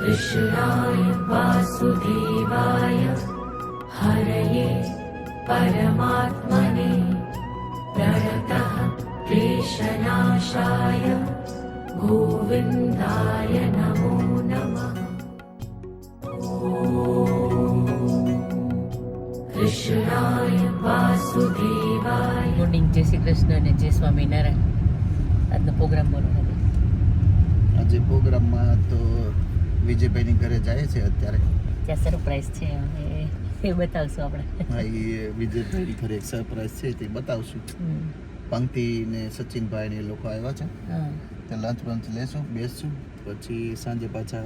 कृष्णाय वासुदेवाय हरये परमात्मने प्रणतः क्लेशनाशाय गोविन्दाय नमो नमः कृष्णाय वासुदेवाय મોર્નિંગ જય શ્રી કૃષ્ણ અને જય સ્વામિનારાયણ આજનો પ્રોગ્રામ બોલો હવે. આજે પ્રોગ્રામમાં તો વિજયભાઈની ઘરે જાય છે અત્યારે. ત્યાં સરપ્રાઈઝ છે એ બતાવશું આપણે. હા એ વિજયભાઈની ઘરે એક સરપ્રાઈઝ છે તે બતાવશું. પંક્તિ ને સચિનભાઈ ને એ લોકો આવ્યા છે. તે લંચ બંચ લેશું બેસશું પછી સાંજે પાછા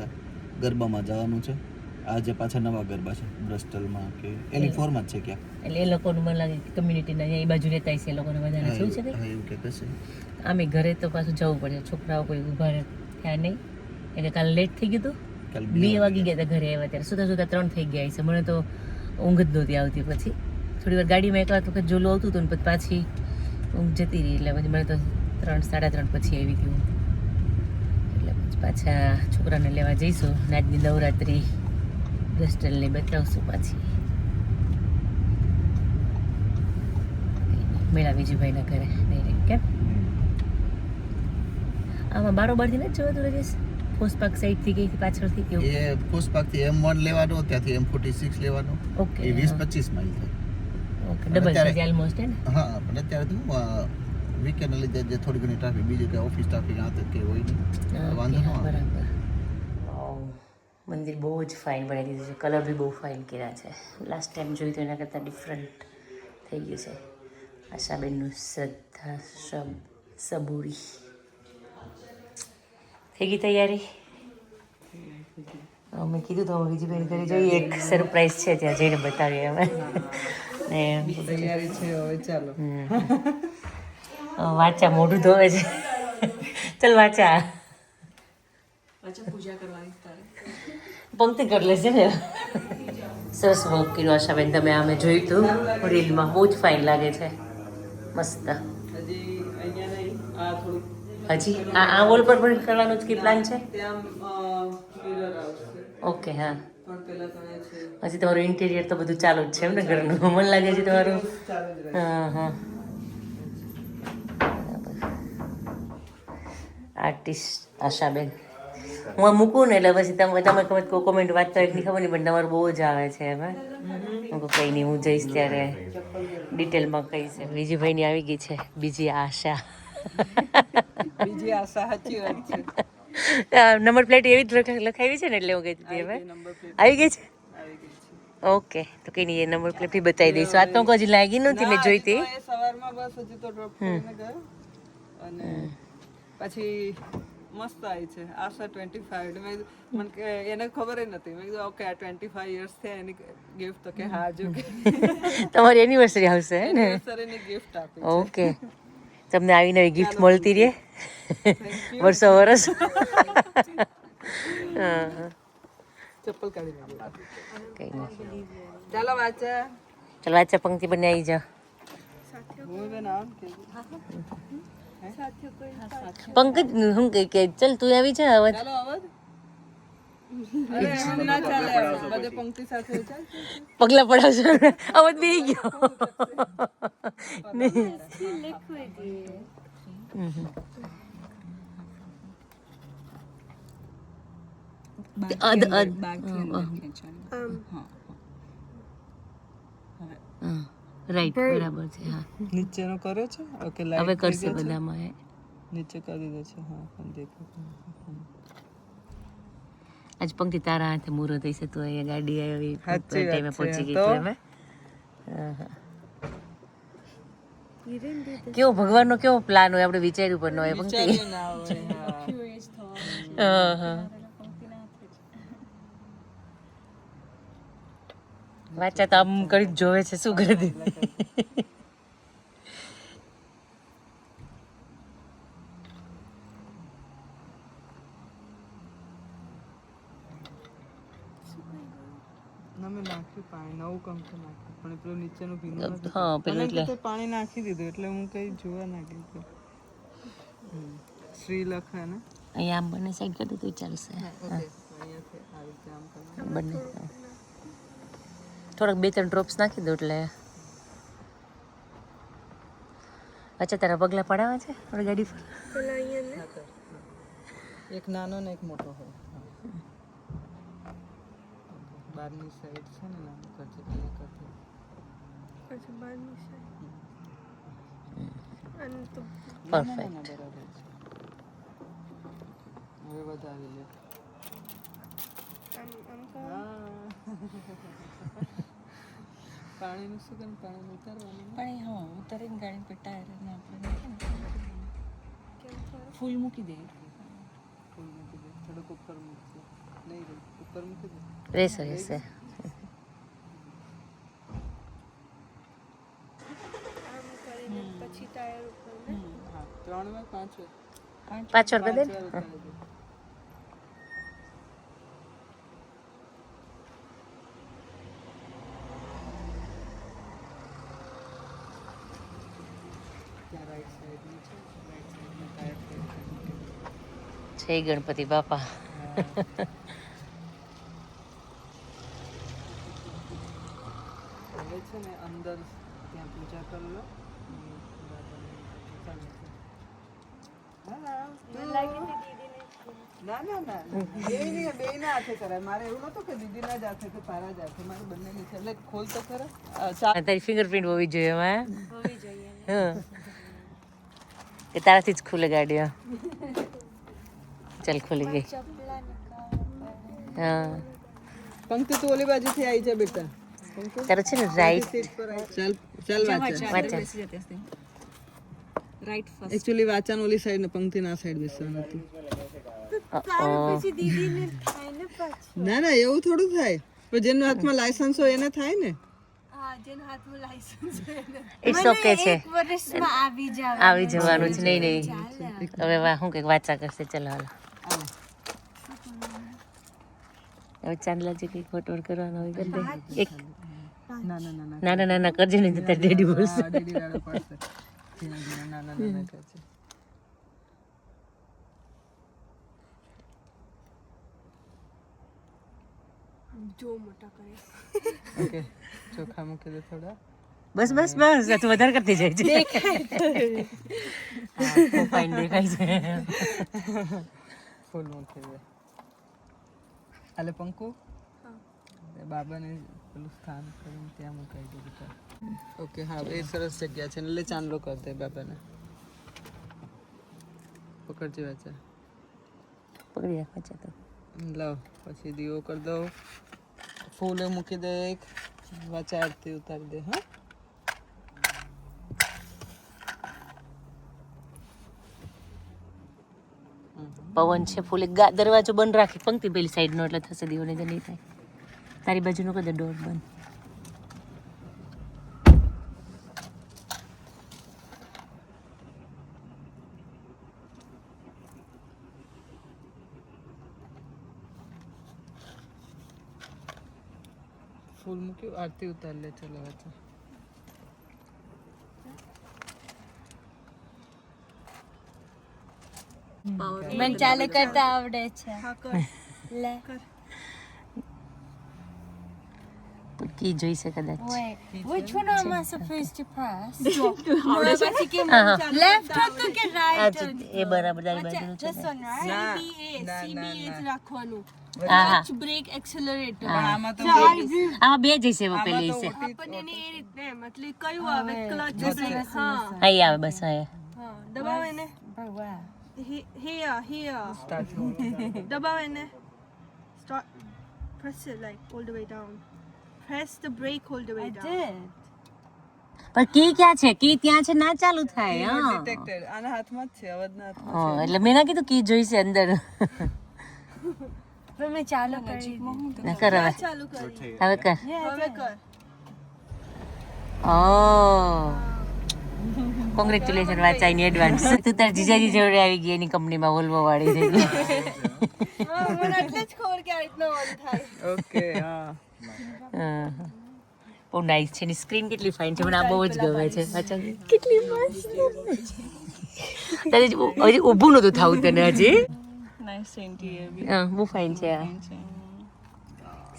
ગરબામાં જવાનું છે. આજે પાછા નવા ગરબા છે બ્રસ્ટલમાં કે એની ફોર્માં જ છે ક્યાં? એટલે એ લોકોનું મને લાગે કમ્યુનિટીના એ બાજુ રહેતા છે એ લોકોને વધારે શું છે એવું કે? છે. આમે ઘરે તો પાછું જવું પડે છોકરાઓ કોઈ ઊભા રહે- ત્યાં નહીં. એટલે કાલે લેટ થઈ ગયું હતું બે વાગી. ગયા હતા ઘરે આવ્યા ત્યારે. સુતા સુતા ત્રણ થઈ ગયા છે. મને તો ઊંઘ જ નહોતી આવતી પછી. થોડી વાર ગાડીમાં એક વખત જોલું આવતું હતું ને પછી પાછી ઊંઘ જતી રહી. એટલે પછી મને તો ત્રણ સાડા ત્રણ પછી આવી ગયું. એટલે પછી પાછા છોકરાને લેવા જઈશું ને આજની નવરાત્રિ. બ્રસ્ટલને બતાવશું પાછી. મેળા વિજયભાઈના ઘરે. નહીં કેમ? આમાં બારોબારથી નથી જવાતું રજેશ? પોસ્ટ પાર્ક સાઈડથી ગઈ પાછળથી કેવું? એ પુષ્પકથી એમ વન લેવાનો ત્યાંથી એમ ફોર્ટી સિક્સ લેવાનો. ઓકે. એ વીસ પચીસ માઇલ થાય. ઓકે ડબલ થઈ ઓલમોસ્ટ હે ને? હા પણ અત્યારે તો વીકેન્ડ લીધે જે થોડી ઘણી ટ્રાફિક બીજું કે ઓફિસ ટ્રાફિક આ તો કે હોય નહીં. વાંધો ન આવે. બરાબર. મંદિર બહુ જ ફાઇન બનાવી દીધું છે. કલર બી બહુ ફાઇન કર્યા છે. લાસ્ટ ટાઈમ જોયું તો એના કરતાં ડિફરન્ટ થઈ ગયું છે. આશાબેનનું શ્રદ્ધા સબ સબુરી. થઈ ગઈ તૈયારી? અમે મેં કીધું તો હવે બીજી બેન ઘરે જોઈએ. એક સરપ્રાઈઝ છે ત્યાં જઈને બતાવીએ અમે. ને તૈયારી છે હવે ચાલો. વાચા મોઢું ધોવે છે. ચાલ વાચા. પંક્તિ કરી લેશે ને. સરસ વર્ક કર્યું આશાબેન તમે આમે જોયું હતું. રીલમાં બહુ જ ફાઇન લાગે છે. મસ્ત. હજી? આ આ વોલ પર પણ કરવાનું જ કે પ્લાન છે? ઓકે હા. પણ પેલા તો એ છે. હજી તમારું ઇન્ટિરિયર તો બધું ચાલુ જ છે એમ ને ઘરનું? મને લાગે છે તમારું? હા હા. આર્ટિસ્ટ આશાબેન. હું મૂકું ને એટલે પછી તમે તમે કમેન્ટ કોમેન્ટ વાત તો નહીં ખબર નહીં પણ તમારું બહુ જ આવે છે હવે હું? કંઈ નહીં હું જઈશ ત્યારે ડિટેલમાં કહીશ. બીજીભાઈની આવી ગઈ છે બીજી આશા. બીજી આશા સાચી વાત છે. નંબર પ્લેટ એવી જ લખાવી છે ને એટલે હું કહેતી હતી હવે? આવી ગઈ છે? છે. ઓકે તો કઈ નહીં એ નંબર પ્લેટ બી બતાવી દઈશું. આ તો હજી લાગી નહોતી મેં જોઈ હતી સવારમાં બસ હજી તો ડ્રોપ કરીને ગયો. અને પછી મસ્ત આવી છે. આશા ટ્વેન્ટી ફાઈવ મેં મને કે એને ખબર જ નથી મેં કીધું ઓકે આ ટ્વેન્ટી ફાઈવ યર્સ થયા એની ગિફ્ટ તો કે હા જો તમારી એનિવર્સરી આવશે ને? સરની ગિફ્ટ આપી ઓકે તમને આવી નવી ગિફ્ટ મળતી રહે. વર્ષો વર્ષ. હા, ચપ્પલ કાઢી નાખી કંઈ વાચા. ચાલો વાંચા પંક્તિ બને આવી જા. પંકજ હું કે કે ચલ તું આવી જા અવાજ. પગલા પડાવશો અવાજ બી ગયો નહીં. હમ. અધ- અધ- હા, રાઈટ બરાબર છે હા નીચેનો કર્યો છે ઓકે હવે લાઈટ કરશે બધામાં એ નીચે કરી દીધો છે હા પણ દેખો આજ પંક્તિ તારા હાથે મુહૂર્ત છે તું અહીંયા ગાડી આવી ટાઈમે. પહોંચી ગઈ તો? તું એમાં હા, હા. કેવો ભગવાનનો કેવો પ્લાન હોય આપણે વિચાર્યું પણ ન હોય પંક્તિ ના. વાંચા તો આમ કરી જ જોવે છે શું કરી દીધી ના મેં નાખ્યું પાણી નવું કંકુ નાખ્યું. પણ પેલું નીચેનું ભીનું હા પેલું એટલે પાણી નાખી દીધું એટલે હું કઈ જોવા ના ગઈ શ્રી લખે ને? અહીંયા આમ બંને સાઈડ કરી દે ચાલશે. બંને. થોડાક બે ત્રણ ડ્રોપ્સ નાખી દો એટલે. અચ્છા તારા પગલા પડાવવા છે? ગાડી પર? એક નાનો ને એક મોટો હોય હા. બહારની સાઈડ છે ને નાનું કરજે પેલા કરજે ના, ના, ના, ના, બરાબર છે. હવે વધારી લે. પાણીનું શું કરે પાણી ઉતારવાનું પણ હા ઉતારીને ગાડી પર ટાયર ને આપણે ફૂલ મૂકી દે. ફૂલ મૂકી દે. થોડુંક ઉપર મૂકી. રહેશે રહેશે હા ત્રણ વાર પાંચ વાર પાંચ વાર બદલ પાંચ વાર ઉતારી દે ત્યાં રાઈટ સાઈડની છે રાઈટ સાઈડની ટાયર ફેર જય ગણપતિ બાપા હવે છે ને અંદર ત્યાં પૂજા કરી લો ના ના હાથે કરાય મારે એવું નતું કે દીદીના જ હાથે કે તારા જ હાથે મારે બંનેની છે એટલે ખોલ તો ખરા તારી ફિંગરપ્રિન્ટ હોવી જોઈએ એમાં હા કે તારાથી જ ખુલે ગાડીઓ ચાલ ખુલી ગઈ હા પંક્તિ તું ઓલી બાજુથી આવી જા બેટા તારો છે ને રાઈટ સીટ પર આવી. ચાલ. ચાલ વાંચા વાંચા એકચ્યુઅલી ઓલી સાઈડ ને પંક્તિ ના સાઈડ બેસવાનું હતું. ના ના એવું થોડું થાય. પણ જેના હાથમાં લાયસન્સ હોય એને થાય ને. ઇટ્સ ઓકે છે. આવી જવાનું છે. નહીં નહીં. હવે હું કંઈક વાચા કરશે. ચલો હાલો. હાલો. ચાંદલા જે કંઈક વટવટ કરવાનો હોય કરી દે એક ના ના ના ના. નાના નાના કરજે નહીં તો ડેડી બોલશે. નાના કરજે. ઓકે ચોખા મૂકી દે થોડા. બસ બસ બસ. તું વધારે કરતી જાય છે. ફાઇન દેખાય છે. ફૂલ મૂકી દે. હાલે પંકુ બાબાને પેલું સ્થાન કરીને ત્યાં મુકાઈ દે બેટા ઓકે હા એ સરસ જગ્યા છે એટલે ચાંદલો કર દે બાબાને. પકડજે વાચા પકડી રાખવા છે તો. લાવ પછી દીવો કરી દો ફૂલે મૂકી દે એક વાચા આરતી ઉતારી દે હા? પવન છે ફૂલે. દરવાજો બંધ રાખી પંક્તિ પેલી સાઈડનો, એટલે થશે દીવો નહીં થાય. તારી બાજુનો કદે ડોર બંધ. ફૂલ મૂક્યું, આરતી ઉતારી લે ચલાવે વાચા મને ચાલુ કરતા આવડે છે. લે. પણ કી જોઈ છે. કદાચ which one am I supposed to press left હતું કે આ કે રાઈટ એ બરાબર તારી બાજુ છે જસ્ટ ઓન રાઈટ ના CBA ના, CBA જ રાખવાનું. ક્લચ બ્રેક એક્સેલરેટર આમાં તો આમાં બે પેલી છે આપણને એ કયું આવે ક્લચ બ્રેક હા. આવે બસ હા એ. હા દબાવ એને. wow here here સ્ટાર્ટ દબાવ એને start press it like all the way down. Press the brake all the way I down. did. પણ કી ક્યાં છે? કી ત્યાં છે? ના ચાલુ થાય હા. ડિટેક્ટર આના હાથમાં જ છે અવધના હાથમાં હા, એટલે મેં ના કીધું કી જોઈશે અંદર. પણ મેં ચાલુ કરી ના કર હવે. ચાલુ કરી? હવે કર. હવે કર. ઓ કોંગ્રેચ્યુલેશન વાંચાઈની એડવાન્સ તું તાર જીજાજી જોડે આવી ગઈ એની કંપનીમાં વોલ્વો વાળી થાય. ઓકે હા. બહુ નાઇસ છે એની સ્ક્રીન કેટલી ફાઇન છે મને આ બહુ જ ગમે છે. અચ્છા. કેટલી મસ્ત તારે હજી ઊભું નહોતું થવું તને હજી? હા બહુ ફાઇન છે આ. છે.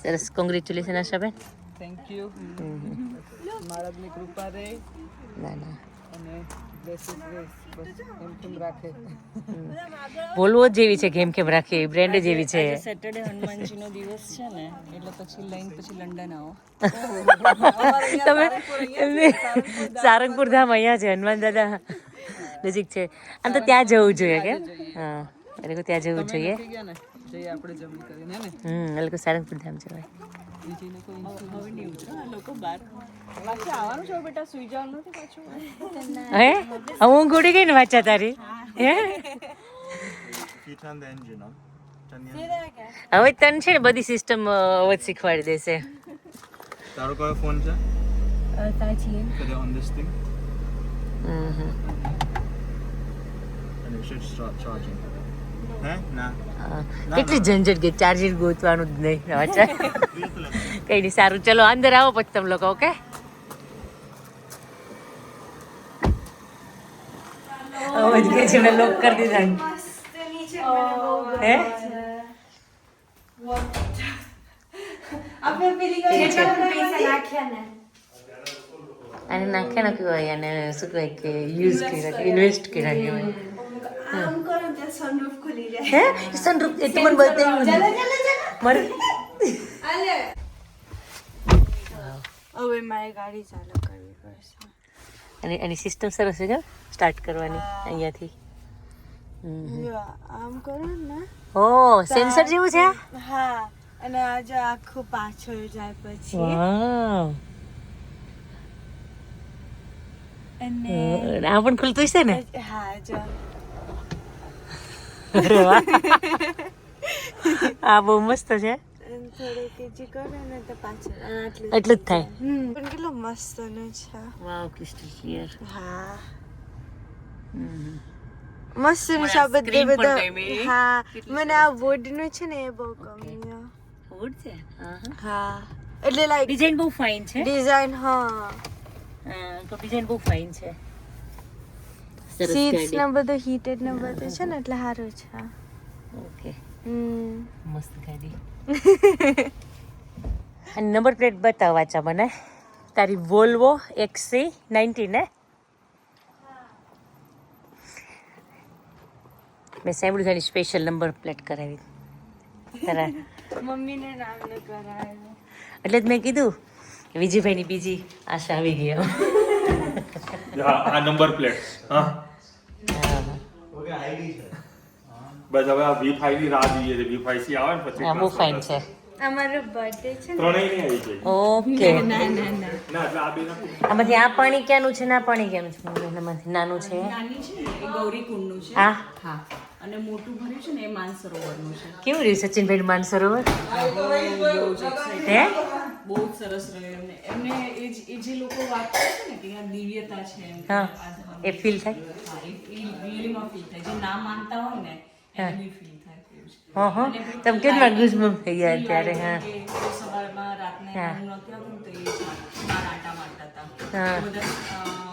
સરસ કોંગ્રેચ્યુલેશન આશાબેન. થેન્ક યુ મહારાજની કૃપા રે. ના ના. રાખે? બોલવો જ જેવી છે કેમ કેમ રાખે? બ્રેન્ડ જેવી છે. સેટરડે હનુમાનજીનો દિવસ છે ને એટલે પછી લઈને પછી લંડન આવો. તમે સારંગપુર ધામ અહીંયા છે હનુમાન દાદા નજીક છે. આમ તો ત્યાં જવું જોઈએ કેમ? હા એટલે લોકો ત્યાં જવું જોઈએ. થઈ ગયા ને? જઈએ આપણે જમી કરીને ને. હમ એ લોકો સારંગપુર ધામ જવાય. બીજીને કોઈ હવે નહીં ઉતરો આ લોકો બહાર. પાછું આવવાનું છે બેટા સુઈ જવાનું નથી પાછું. હે? હવે હું ગોડી ગઈ ને વાચા તારી? હે. હવે તને છે ને બધી સિસ્ટમ હવે શીખવાડી દેશે. તારો કયો ફોન છે? Put it on this thing hmm. And it should start charging. ના. કેટલી ઝંઝટ ગઈ. ચાર્જર ગોતવાનું જ નહીં. વાંચા. કઈ નહીં સારું. ચલો અંદર આવો પછી તમે લોકો ઓકે? અવાજ કે છે મેં લોક કરી દીધા. હે? અને નાખ્યા ના કહેવાય અને શું કહેવાય કે યુઝ કર્યા ઇન્વેસ્ટ કર્યા કહેવાય આમ કરો ત્યાં સનરૂફ ખુલી જાય. હે સનરૂફ એ તો મને બતાવ્યું નહીં. મારે. હવે મારે ગાડી ચાલુ કરવી પડશે. અને એની સિસ્ટમ સરસ છે સ્ટાર્ટ કરવાની અહીંયાથી. આમ કરો ને. ઓ સેન્સર જેવું છે? હા અને આ જો આખું પાછળ જાય પછી. અને આ પણ ખુલતું છે ને? હા જો. અરે વાહ. આ બહુ મસ્ત છે. એટલું જ થાય. હમ. પણ કેટલો મસ્તનું છે. વાવ ક્રિસ્ટલ ક્લિયર હા. મસ્તનું છે આ બધે બધા. હા. મને આ વુડનું છે ને એ બહુ ગમ્યું. વુડ છે? હા. એટલે લાઈક ડિઝાઇન બહુ ફાઇન છે. ડિઝાઇન હા. તો ડિઝાઇન બહુ ફાઇન છે. સીટ્સ ને બધું હીટેડ ને બધું છે ને એટલે સારું છે. Okay hmm. મસ્ત ગાડી. અને નંબર પ્લેટ બતાવ છે મને. તારી વોલ્વો એક્સી નાઇન્ટી ને. મેં સાંભળ્યું તારી સ્પેશિયલ નંબર પ્લેટ કરાવી. તારા મમ્મીને નામ ને કરાયું એટલે જ મેં કીધું વિજયભાઈની બીજી આશા આવી ગઈ આ નંબર પ્લેટ હા. બસ હવે આ વી ફાઈવની રાહ જોઈએ છે. વી ફાઈવ સી આવે ને પછી અમુક ફાઈન છે. અમારો બર્થડે છે ત્રણેયની આવી જાય ઓકે ના ના ના ના. એટલે આ બે પાણી ક્યાંનું છે ના? પાણી ક્યાંનું છે? નાનું છે? નાની છે ગૌરી એ ગૌરીકુંડનું છે. હા? હા. અને મોટું ભર્યું છે ને એ માનસરોવરનું છે. કેવું રહ્યું સચિનભાઈ માનસરોવર? હે? બહુ જ સરસ રહ્યું એમને. એમને એ જ એ જે લોકો વાત કરે છે ને કે આ દિવ્યતા છે એમ હા. એ ફીલ થાય? હા એ રિયલીમાં ફીલ થાય. જે ના માનતા હોય ને એને ફીલ થાય હા હા. તમે કેટલા થઈ ગયા ત્યારે હા. સવારમાં રાતને નહોતી તો એ આંટા મારતા હતા. બધા લોકો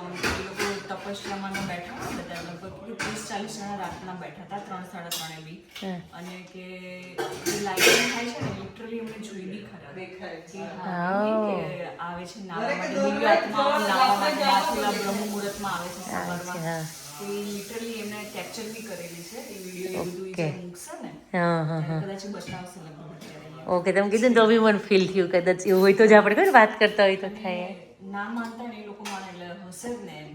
તપસ્યામાં બેઠા હતા બધા લગભગ ત્રીસ ચાલીસ જણા રાતના બેઠા હતા ત્રણ સાડા ત્રણે બી. અને કે જે લાઇટિંગ થાય છે ને લિટરલી એમને જોઈ બી ખરા. કે આવે છે નાવા માટે દિવ્ય આત્માઓ નાવા માટે બાજુના બ્રહ્મ મુહૂર્તમાં આવે છે સવારમાં તો એ લિટરલી એમને કેપ્ચર બી કરેલી છે એ વીડિયો બધું જે મૂકશે ને હા હા હા. કદાચ એ બતાવશે લગભગ ઓકે તમે કીધું તો બી મને ફીલ થયું કદાચ એવું હોય તો જ આપણે કોઈ વાત કરતા હોય તો થાય. ના માનતા ને એ લોકો માને એટલે હશે જ ને એમ.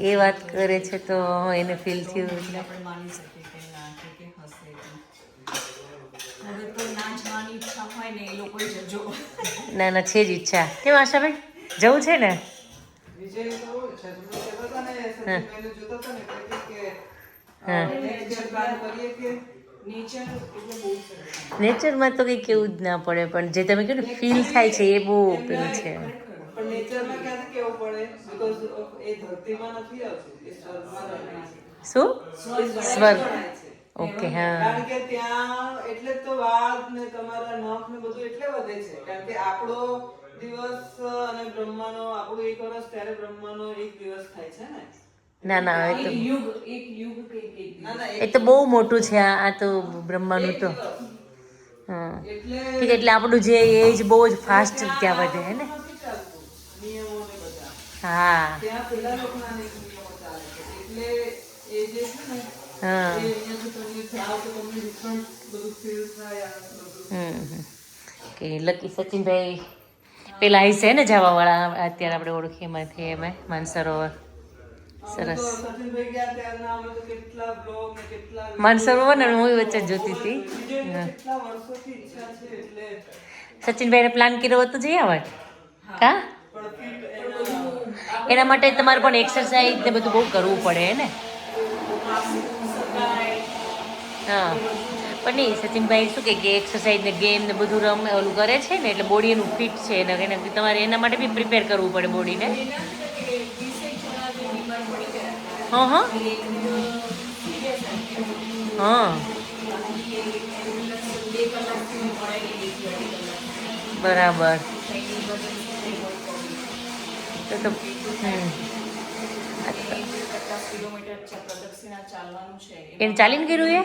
એ વાત કરે છે તો એને ફીલ થયું. એટલે આપણે માની શકીએ કે ના કે કે હશે હવે તો ના જવાની ઈચ્છા હોય ને એ લોકો જજો. ના ના છે જ ઈચ્છા. કેમ આશાભાઈ જવું છે ને? હા. નેચરમાં તો કંઈ કેવું જ ના પડે પણ જે તમે કહ્યું ને ફીલ થાય છે એ બહુ પેલું છે. શું? સ્વર્ગ ઓકે હા. કારણ કે ત્યાં એટલે તો વાળ ને તમારા નખ ને બધું એટલે વધે છે. કારણ કે આપણો દિવસ અને બ્રહ્માનો આપણો એક વર્ષ ત્યારે બ્રહ્માનો એક દિવસ થાય છે ને. ના ના હવે તો યુગ એક યુગ કે એક દિવસ. એ તો બહુ મોટું છે આ આ તો બ્રહ્માનું તો. હા. એટલે આપણું જે એજ બહુ જ ફાસ્ટ ત્યાં વધે હે ને? હા. એ એ લકી સચિનભાઈ પેલા અહીં છે ને જવાવાળા અત્યારે આપણે ઓળખીએ એમાંથી એમાં માનસરોવર. સરસ. માનસરોવર ને હું વચ્ચે જોતી હતી. સચિનભાઈને પ્લાન કર્યો હતો જઈ આવે કા? એના માટે તમારે પણ એક્સરસાઇઝ ને બધું બહુ કરવું પડે ને? હા. પણ નહીં સચિનભાઈ શું કે એક્સરસાઇઝ ને ગેમ ને બધું રમે ઓલું કરે છે ને એટલે બોડી એનું ફિટ છે ને તમારે એના માટે બી પ્રિપેર કરવું પડે બોડીને હા હા. હા. બરાબર. તો એને ચાલીને કર્યું એ?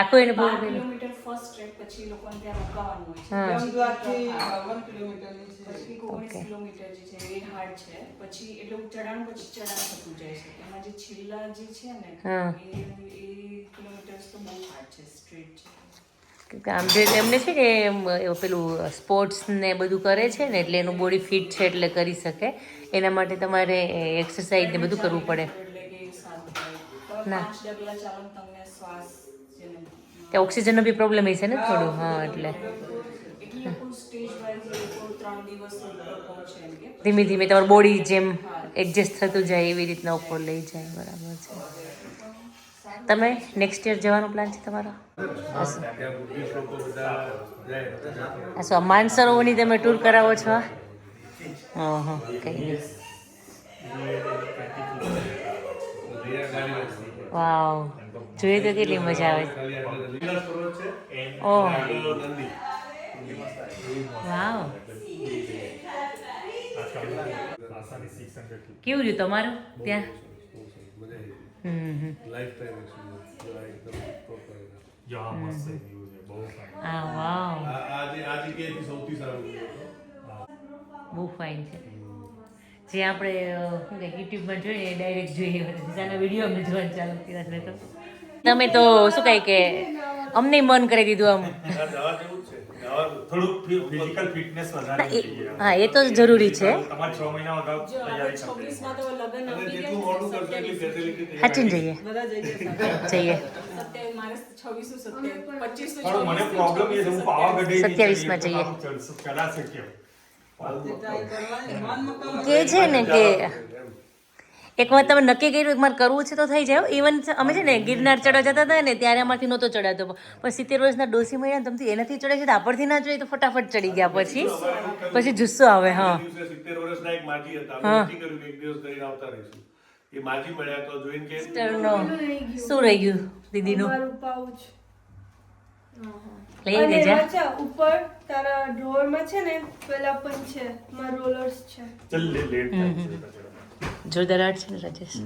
આખું એને પૂરું કર્યું. ફર્સ્ટ ટ્રેક પછી લોકોને ત્યાં રોકાવાનું હોય છે. હા. અમદાવાદથી બાવન કિલોમીટરની છે. પછી ઓગણીસ કિલોમીટર જે છે એ હાર્ડ છે. પછી એટલે ચઢાણ પછી ચઢાણ થતું જાય છે. એમાં જે છેલ્લા જે છે ને એ એ કિલોમીટર્સ તો બહુ હાર્ડ છે સ્ટ્રેટ છે. આમ જે એમને છે કે એમ એવું પેલું સ્પોર્ટ્સ ને બધું કરે છે ને એટલે એનું બોડી ફિટ છે એટલે કરી શકે. એના માટે તમારે એક્સરસાઇઝ ને બધું કરવું પડે. ના. પાંચ ડગલા ચાલો તમને શ્વાસ જેને કે ઓક્સિજનનો બી પ્રોબ્લેમ છે ને થોડું. હા, એટલે. ધીમે ધીમે તમારું બોડી જેમ એડજસ્ટ થતું જાય એવી રીતના ઉપર લઈ જાય, બરાબર છે. તમે નેક્સ્ટ યર જવાનો પ્લાન છે તમારો? અચ્છા માનસરોવરની તમે ટૂર કરાવો છો? હા હા કંઈ નહીં વાવ જોઈએ તો કેટલી મજા આવે. ઓહ. વાવ. કેવું રહ્યું તમારું ત્યાં? બહુ ફાઇન છે. જે આપણે શું કે યુટ્યુબમાં જોઈએ ડાયરેક્ટ જોઈએ. વીડિયો અમે જોવાનું ચાલુ કર્યા છે તો. તમે તો શું કહે કે અમને મન કરી દીધું આમ. હા એ તો જરૂરી છે. સાચીને જઈએ. જઈએ સત્યાવીસ મારે છવ્વીસનું સત્યાવીસ પચીસનું પણ મને પ્રોબ્લેમ એ છે હું પાવાગઢે નહીં 27 માં જઈએ. કે છે ને કે એક વાર તમે નક્કી કર્યું એક મારે કરવું છે તો થઈ જાય ઇવન અમે છે ને ગિરનાર ચડવા જતા હતા ને ત્યારે અમારથી નહોતો ચડાતો પણ સિત્તેર વર્ષના ડોસી મળ્યા ને તમથી એનાથી ચડે છે તો આપણથી ના જોઈએ તો ફટાફટ ચડી ગયા પછી પછી જુસ્સો આવે હા દિવસે સિત્તેર વર્ષના એક માજી હતા હા. અમે નક્કી કર્યું કે એક દિવસ કરીને આવતા રહીશું એ માજી મળ્યા તો જોઈને કે નો શું રહી ગયું દીદીનું લઈ લેજા ઉપર તારા ડ્રોવરમાં છે ને પેલા પણ છે મારા રોલર્સ છે ચલ લે લેટ. જોરદાર આર્ટ છે ને રાજેશ?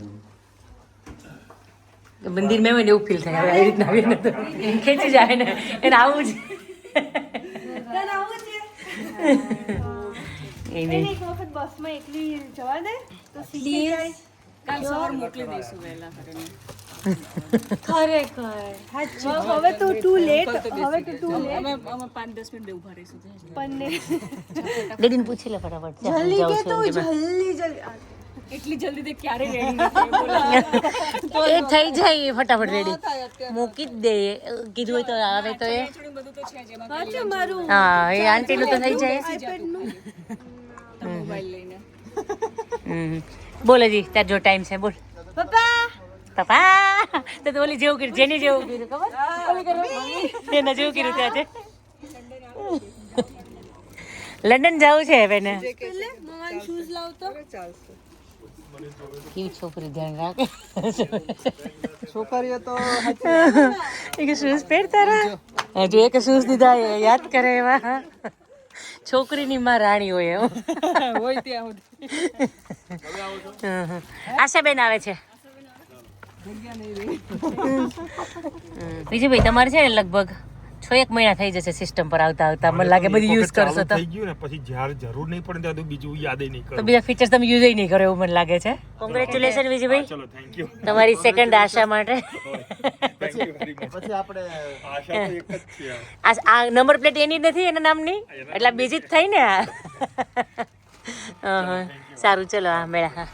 મંદિરમાં હોય ને એવું ફીલ થાય હવે આવી રીતના આવી ખેંચી જાય ને એને આવું જ. છે. એને એક વખત બસમાં એકલી જવા દે તો શીખી જાય. કાલ સવાર મોકલી દઈશું વહેલા કરીને. ખરેખર. હવે તો ટુ લેટ હવે તો ટુ લેટ અમે અમે પાંચ દસ મિનિટ ઊભા રહીશું. પણ દીદીને પૂછી લે ફટાફટ જલ્દી કે તું જલ્દી. એટલી જલ્દી તે ક્યારે રેડી એ થઈ જાય ફટાફટ રેડી મૂકી જ દે. કીધું હોય તો આવે તો એ. તો હા એ આંટી નું તો થઈ જાય. iPad જી. બોલ તાર જો ટાઈમ છે બોલ. પપ્પા! પપ્પા! તો તો ઓલી જેવું કર્યું જેની જેવું કર્યું ખબર? એના જેવું કર્યું ત્યાં છે લંડન જવું છે હવે ને? પેલે મમ્માને શૂઝ ચાલશે. કેવી છોકરી ધ્યાન રાખે? છોકરીઓ તો એક શૂઝ પહેરતા રહે. હજુ એક શૂઝ દીધા યાદ કરે એવા. છોકરીની માં રાણી હોય એવું હોય ત્યાં. આશાબેન આવે છે. બીજું ભાઈ તમારે છે ને લગભગ? છ એક મહિના થઈ જશે સિસ્ટમ પર આવતા આવતા. મને લાગે બધી યુઝ કરશો તો. થઈ ગયું ને પછી જ્યારે જરૂર નહીં પડે ત્યારે બીજું યાદ નહીં તો બીજા ફીચર્સ તમે યુઝ નહીં કરો એવું મને લાગે છે. કોંગ્રેચ્યુલેશન વિજયભાઈ. ચલો થેન્ક યુ તમારી સેકન્ડ આશા માટે. થેન્ક યુ વેરી મચ પછી આપણે આશા તો એક જ છે. આ આ નંબર પ્લેટ એની નથી એના નામની? એટલે બીજી જ થઈ ને. સારું ચલો આ મેળા હા.